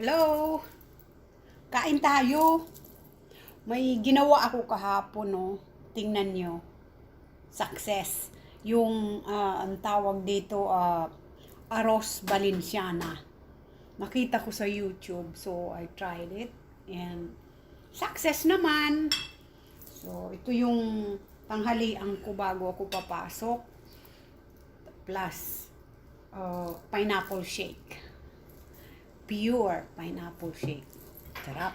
Hello? Kain tayo. May ginawa ako kahapon, no? Tingnan nyo. Success. Yung, ah, ang tawag dito, ah, Aros Valenciana. Nakita ko sa YouTube, so I tried it. And, success naman. So, ito yung tanghalian ko bago ako papasok. Plus, uh, pineapple shake. Pure pineapple shake. Sarap.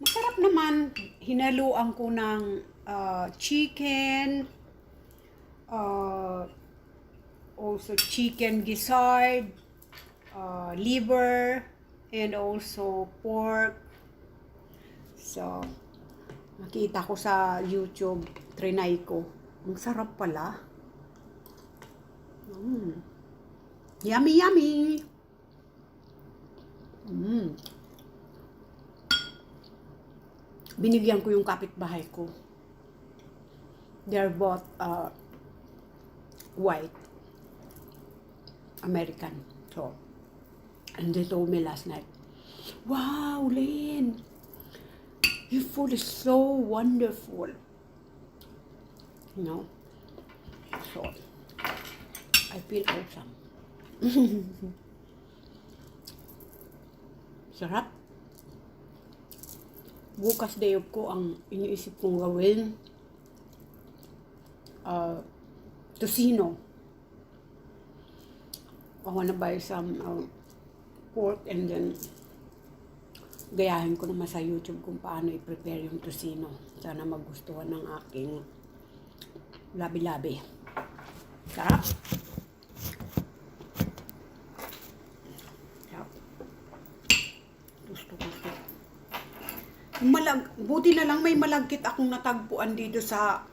Masarap naman. Hinaluan ko ng uh, chicken, uh, also chicken gizzard, uh, liver, and also pork. So, nakita ko sa YouTube, trinay ko. Ang sarap pala. Mm. Yummy, yummy. Mm. Binigyan ko yung kapitbahay ko. They're both uh, white. American. So, and they told me last night, Wow, Lynn, your food is so wonderful. You know? So, I feel awesome. Sarap. Bukas day ko ang iniisip kong gawin. Uh, tocino. I wanna buy some uh, pork and then gayahin ko naman sa YouTube kung paano i-prepare yung tocino. Sana magustuhan ng aking labi-labi. Sarap. Malag, buti na lang may malagkit akong natagpuan dito sa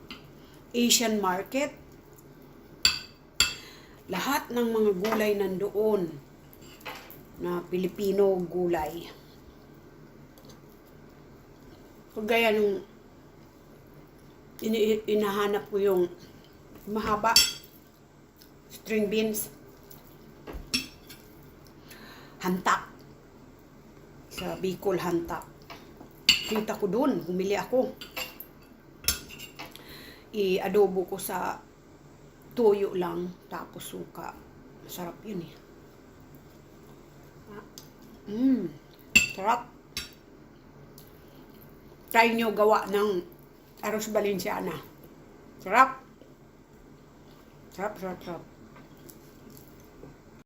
Asian market. Lahat ng mga gulay nandoon na Pilipino gulay. Kagaya nung ini inahanap ko yung mahaba string beans hantak sa Bicol hantak kita ko dun bumili ako. I-adobo ko sa tuyo lang tapos suka. Masarap yun eh. Mm, sarap. Try nyo gawa ng Aros Valenciana. Sarap. Sarap sarap sarap